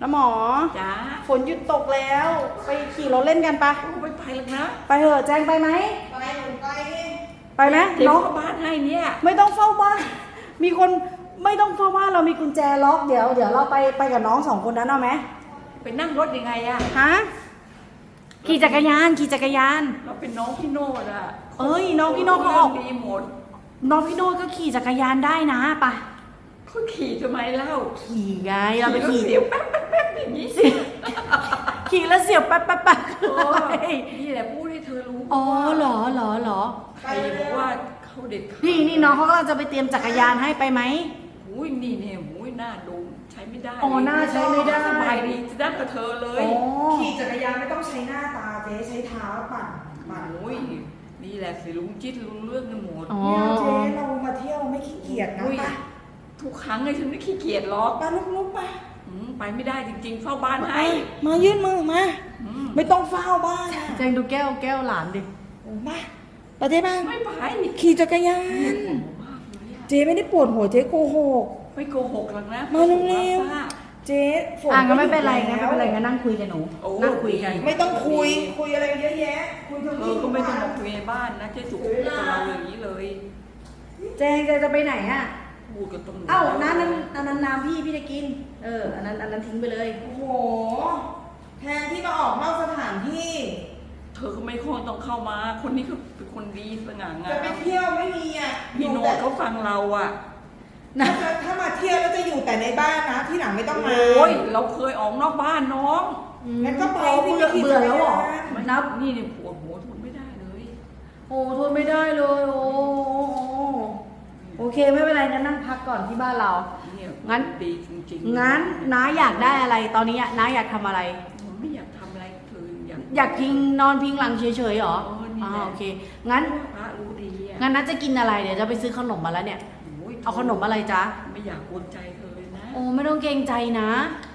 น้ำหมอจ้าฝนหยุดตกแล้ว ไปขี่รถเล่นกันปะไม่ไปหรอกนะ ไปเถอะแจงไปไหมไปหนูไปดิไปไหมเดี๋ยวน้องเข้าบ้านให้เนี่ย ไม่ต้องเฝ้าบ้าน มีคนไม่ต้องเฝ้าบ้านเรามีกุญแจล็อกเดี๋ยวเดี๋ยวเราไปไปกับน้องสองคนนั้นเอาไหมไปนั่งรถยังไงอะฮะขี่จักรยานขี่จักรยานเราเป็นน้องพี่โนดอะเอ้ยน้องพี่โน่เขาออกดีหมดน้องพี่โน้ตก็ขี่จักรยานได้นะปะ เขาขี่ทำไมเล่าขี่ไงเราไปขี่ เสียวแป๊บแป๊บแป๊บอย่างนี้สิขี่แล้วเสียวแป๊บแป๊บแป๊บโอ้ยนี่แหละพูดให้เธอรู้อ๋อเหรอเหรอเหรอใครบอกว่าเขาเด็ดขาดนี่นี่น้องเขากำลังจะไปเตรียมจักรยานให้ไปไหม อุ้ยนี่เนี่ยอุ้ยหน้าดูใช้ไม่ได้อ๋อหน้าใช้ไม่ได้ สบายดีจะได้กับเธอเลยอ๋อขี่จักรยานไม่ต้องใช้หน้าตาเจ๊ใช้เท้าปั่นปั่นโอ้ยนี่แหละสิลุงจิตลุงเรื่องกันหมดอ๋อเนี่ยเจ๊เรามาเที่ยวไม่ขี้เกียจนะอุ้ยไป ทุกครั้งเลยฉันไม่ขี้เกียจหรอกไปลุกๆไปอืมไปไม่ได้จริงๆเฝ้าบ้านให้มายื่นมือมา อืมไม่ต้องเฝ้าบ้านอะแจงดูแก้วแก้วหลานดิ โอ้มาไปเจ๊บ้างไม่ไปขี่จักรยานมากเลยอะเจ๊ไม่ได้ปวดหัวเจ๊โกหก ไม่โกหกหรอกนะมาเร็วทราบเจ๊ฝนอะงั้นไม่เป็นไรหยุงั้นดไม่แล้วเป็นไรงั้นนั่งคุยกันหนู โอ้นั่งคุยกัน ไม่ต้องคุยคุยอะไรเยอะแยะ คุยเรื่องเธนี้อก็ไม่ต้องมาคุยในบ้านนะเจ๊สุกพูดกับเราอย่างนี้เลย แจงแจงจะไปไหนอะ พูดกับตำรวจเอ้านั้นนั้นอันนั้นน้ำพี่พี่จะกิน เออ อันนั้นอันนั้นทิ้งไปเลย โอ้โห แทนที่มาออกนอกสถานที่ เธอก็ไม่ควรต้องเข้ามา คนนี้เขาเป็นคนดีสง่างาจะไปมเที่ยวไม่มีอะพี่โนอยู่แต่ดเขาฟังเราอะนะ ถ้าถ้ามาเที่ยวแล้วจะอยู่แต่ในบ้านนะ ที่หลังไม่ต้องมาโอ้ยเราเคยออกนอกบ้านน้อง งั้นก็ไปอ๋อสิเบื่อไปขี่เบื่อแล้วเหรอจักรยานมันนับ นี่เนี่ยปวดหัวทนไม่ได้เลย โอ้ทนไม่ได้เลย โอ้โอ เคไม่เป็นไรงั้นนั่งพักก่อนที่บ้านเรา เนี่ยงั้น ดีจริงๆงั้นน้าอยากได้อะไรตอนนี้อะน้าอยากทำอะไร ผมไม่อยากทำอะไรเธออยาก อยากพิงนอนพิงหลังเฉยๆเหรอเออนี่อ๋อแหละโอเค งั้นพระรู้ดีอะงั้นน้าจะกินอะไรเดี๋ยวจะไปซื้อขนมมาแล้วเนี่ย โยเอาขนมอะไรจ๊ะ ไม่อยากกวนใจเธอเลยนะ โอ้ไม่ต้องเกรงใจนะ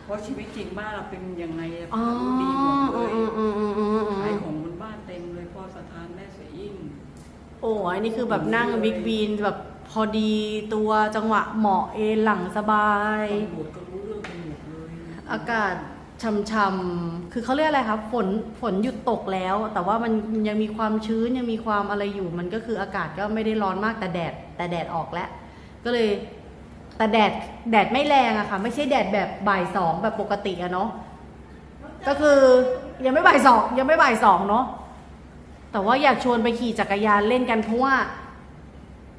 เพราะชีวิตจริงบ้านเราเป็นยังไงอะอ๋อรู้ดีหมดเลยอืมอืมอืมอืมอืมขายของบนบ้านเต็มเลยพ่อสถานแม่เสียอิ่งโอ้อันนี้คือแบบนั่งบิ๊กบีนแบบ พอดีตัวจังหวะเหมาะเอนหลังสบาย ตำรวจก็รู้เรื่องกันหมดเลยอากาศช่ำๆคือเขาเรียกอะไรครับ ฝนฝนหยุดตกแล้ว แต่ว่ามันยังมีความชื้นยังมีความอะไรอยู่ มันก็คืออากาศก็ไม่ได้ร้อนมากแต่แดด แต่แดดออกแล้ว ก็เลย แต่แดดแดดไม่แรงอะค่ะ ไม่ใช่แดดแบบบ่ายสองแบบปกติอะเนาะก็คือยังไม่บ่ายสองยังไม่บ่ายสองเนาะแต่ว่าอยากชวนไปขี่จักรยานเล่นกันเพราะว่า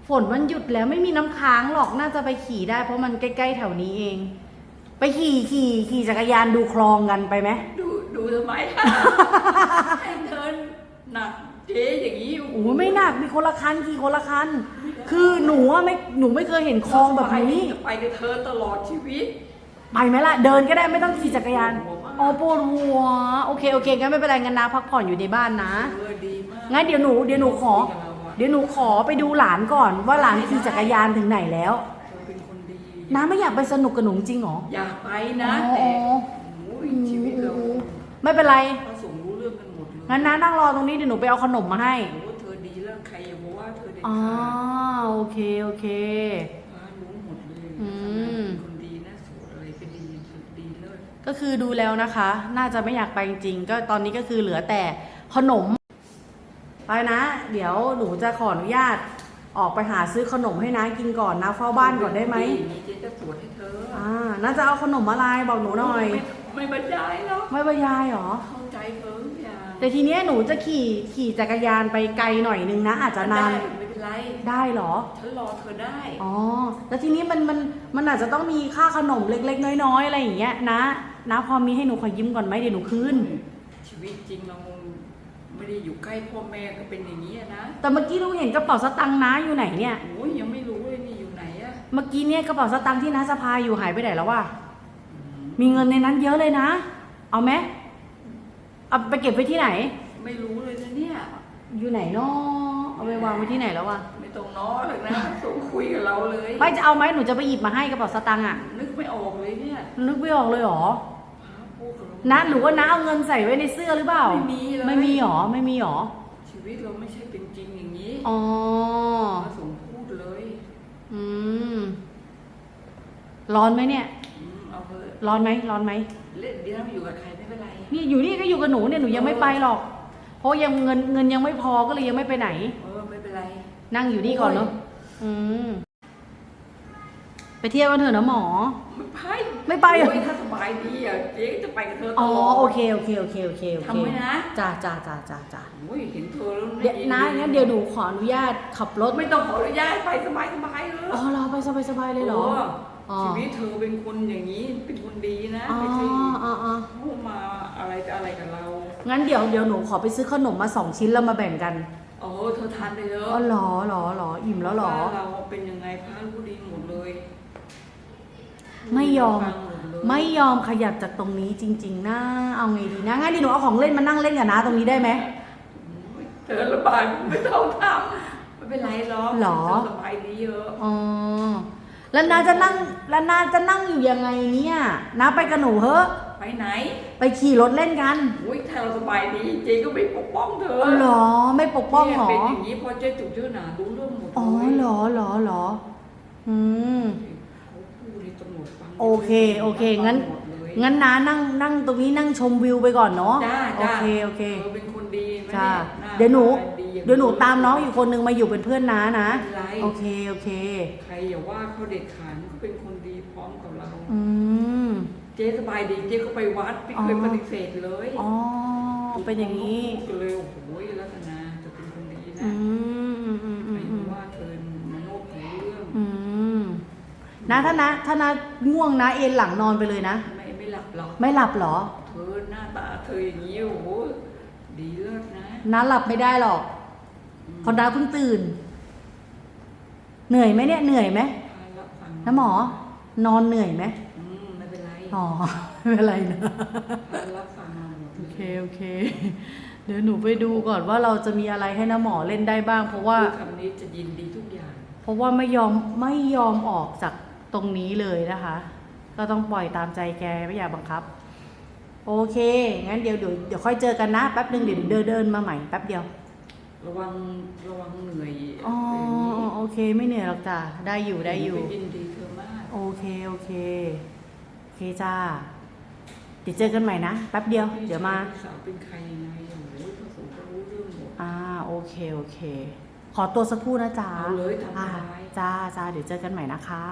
ฝนมันหยุดแล้วไม่มีน้ำค้างหรอกน่าจะไปขี่ได้ เพราะมันใกล้ๆแถวนี้เอง ไปขี่ขี่ขี่จักรยานดูคลองกันไปไหมดูดูทำไมให้เดินหนักเจ๊อย่างนี้โอ้ยไม่หนักมีคนละคันขี่คนละคัน คือหนูอะไม่หนูไม่เคยเห็นคลองแบบนี้ จะไปกับเธอตลอดชีวิต ไปไหมล่ะ เดินก็ได้ไม่ต้องขี่จักรยานอ๋อปวดหัว โอเคโอเคงั้นไม่เป็นไรงั้นนะพักผ่อนอยู่ในบ้านนะเออดีมากงั้นเดี๋ยวหนูเดี๋ยวหนูขอคุยกับ เราอะเดี๋ยวหนูขอไปดูหลานก่อนว่าหลานขี่จักรยานถึงไหนแล้ว เธอเป็นคนดีน้าไม่อยากไปสนุกกับหนูจริงเหรออยากไปนะอ๋อแต่โอ้ยชีวิตเราไม่เป็นไรพระสงฆ์รู้เรื่องกันหมดเลยงั้นน้านั่งรอตรงนี้เดี๋ยวหนูไปเอาขนมมาให้โอ้เธอดีแล้วใครอย่าบอกว่าเธอเด็ดอ๋อขาดโอเคโอเค พระรู้หมดเลยอืม เป็นคนดีนะสวดอะไรก็ดีสุดดีเลิศ ก็คือดูแล้วนะคะ น่าจะไม่อยากไปจริงๆก็ตอนนี้ก็คือเหลือแต่ขนม ไปนะ เดี๋ยวหนูจะขออนุญาตออกไปหาซื้อขนมให้น้ากินก่อนนะเฝ้าบ้านก่อนได้ไหมนี่เจ๊จะสวดให้เธออ่าน่าจะเอาขนมอะไรบอกหนูหน่อย ไม่ไม่บรรยายหรอกไม่บรรยายเหรอเข้าใจเธอทุกอย่างแต่ทีเนี้ยหนูจะขี่ขี่จักรยานไปไกลหน่อยนึงนะ อาจจะนานได้ไม่เป็นไรได้เหรอฉันรอเธอได้อ๋อแล้วทีนี้มันมันมันอาจจะต้องมีค่าขนมเล็ก ๆ น้อยๆอะไรอย่างเงี้ยนะนะพอมีให้หนูขอยิ้มก่อนไหมเดี๋ยวหนูคืนชีวิตจริงเรา ไม่ได้อยู่ใกล้พ่อแม่ก็เป็นอย่างนี้อะนะแต่เมื่อกี้หนูเห็นกระเป๋าสตังค์น้าอยู่ไหนเนี่ย โอ้ยยังไม่รู้เลยนี่อยู่ไหนอะเมื่อกี้เนี่ยกระเป๋าสตังค์ที่น้าสะพายอยู่หายไปไหนแล้ววะมีเงินในนั้นเยอะเลยนะ เอาไหมเอาไปเก็บไว้ที่ไหน ไม่รู้เลยนะเนี่ย อยู่ไหนเนาะเอาไปวางไว้ที่ไหนแล้ววะไม่ต้องน้อหรอกนะส่งคุยกับเราเลย ไม่จะเอาไหมหนูจะไปหยิบมาให้กระเป๋าสตังค์อะ นึกไม่ออกเลยเนี่ย นึกไม่ออกเลยเหรอ นะหรือว่าน้าเอาเงินใส่ไว้ในเสื้อหรือเปล่า ไม่มีเลย ไม่มีหรอ ไม่มีหรอ ชีวิตเราไม่ใช่เป็นจริงอย่างนี้อ๋อ พระสงฆ์พูดเลยอืม ร้อนไหมเนี่ย อืมเอาเถอะร้อนไหม ร้อนไหม เล่นเดี๋ยวอยู่กับใครไม่เป็นไรนี่อยู่นี่ก็อยู่กับหนูเนี่ย หนูยังไม่ไปหรอก เพราะยังเงินเงินยังไม่พอก็เลยยังไม่ไปไหน เออไม่เป็นไร นั่งอยู่นี่ก่อนเนาะ อืมไป เที่ยวกันเถอะนะหมอ ไม่ไปไม่ไปเหรอ โอ้ยถ้าสบายดีอะเจ๊ก็จะไปกับเธอตอ๋อลอดโอเคโอเคโอเคโอเคโอเคทำไว้นะจ้าจ้าจ้าจ้าจ้าโอ้ยเห็นเธอแล้วเดี๋ยวนะงั้นเดี๋ยวหนูขออนุญาตขับรถ ไม่ต้องขออนุญาตไปสบายสบายๆเลยอ๋อเราไปสบายสบายๆเลยเหรอ อ๋อ ชีวิตเธอเป็นคนอย่างนี้เป็นคนดีนะอ๋อไม่ใช่อ๋ออ๋อพูดมาอะไรจะอะไรกับเรางั้นเดี๋ยวเดี๋ยวหนูขอไปซื้อขนมมาสองชิ้นแล้วมาแบ่งกัน โอ้เธอทานไปเยอะอ๋อเหรอเหรอเหรออิ่มแล้วเหรอว่าเราเป็นยังไงพระรู้ดีหมดเลย ไม่ยอมฟังหดเลยไม่ยอมขยับจากตรงนี้จริง ๆ นะ เอาไงดีนะงั้นดิหนูเอาของเล่นมานั่งเล่นกับน้าตรงนี้ได้ไหมเธอระบายไม่ต้องทำไม่เป็นไรหรอกหรอเธสบายดีเยอะอ๋อแล้วนาจะนั่งแล้วนาจะนั่งอยู่ยังไงเนี่ยน้าไปกับหนูเฮ้อะไปไหน ไปขี่รถเล่นกันอุ้ยถ้าเราสบายดีเจ๊ก็ไม่ปกป้องเธออ๋อเหรอ ไม่ปกป้องเหรอเนี่ยเป็นอย่างนี้พอเจ๊จุกเจ้าหนารู้เรื่องหมดเลยอ๋อเหรอเหรอเหรออืม โอเคโอเคงั้นหมดเลยงั้นน้านั่งนั่งตรงนี้นั่งชมวิวไปก่อนเนาะจ้าโอจ้าเคโอเคเธอเป็นคนดีไม่จ้าได้าเดี๋ยวหนูตาอย่างเดี๋ยวหนูตามน้องอีกคนนึงมาอยู่เป็นเพื่อนน้านะ ไม่เป็นไรโอเคโอเค ใครอย่าว่าเขาเด็ดขาดเขาเป็นคนดีพร้อมกับเรา อืม เจ๊สบายดีเจ๊ก็ไปวัดไม่เคยอ๋อ ปฏิเสธเลยอ๋อ เป็นอย่างนี้พูดเลยโอ้โหรัตนาจะเป็นคนดีนะอืมอืมอืมอืไม่มอืรู้ม ว่าเธอมโนรู้เรื่อง อืม นะถ้านะถ้านะง่วงนะเอนหลังนอนไปเลยนะ ไม่ไม่หลับหรอกไม่หลับเหรอ เธอหน้าตาเธออย่างนี้โอ้โหดีเลิศนะน้าหลับไม่ได้หรอกเพอน้าเพิ่งตื่น เหนื่อยไหมเนี่ยเหนื่อยไหมพารับฟังน้าหมอ นอนเหนื่อยไหมอืมไม่เป็นไรอ๋อไม่เป็นไรนะพารับฟังมาหมดโอเคโอเค เดี๋ยวหนูไปดูก่อนว่าเราจะมีอะไรให้น้าหมอเล่นได้บ้าง เพราะว่าพูดคำนี้จะยินดีทุกอย่าง เพราะว่าไม่ยอมไม่ยอมออกจาก ตรงนี้เลยนะคะ ก็ต้องปล่อยตามใจแกไม่อยากบังคับ โอเคงั้นเดี๋ยวเดี๋ยวเดี๋ยวค่อยเจอกันนะแป๊บหนึ่งเดี๋ยวเดินเดินมาใหม่แป๊บเดียว ระวังระวังเหนื่อยอ๋ออย่างนี้โอเคไม่เหนื่อยหรอกจ้ะได้อยู่ได้อยู่เป็นยินดีเธอมากโอเคโอเคโอเคจ้าเดี๋ยวเจอกันใหม่นะแป๊บเดียว เดี๋ยวมาพี่สาวเป็นใครยังไงโอ้โหพระสงฆ์ก็รู้เรื่องหมดอ่าโอเคโอเค ขอตัวสักครู่นะจ๊ะเอาเลยทำอ่าได้จ้าจ้าเดี๋ยวเจอกันใหม่นะคะ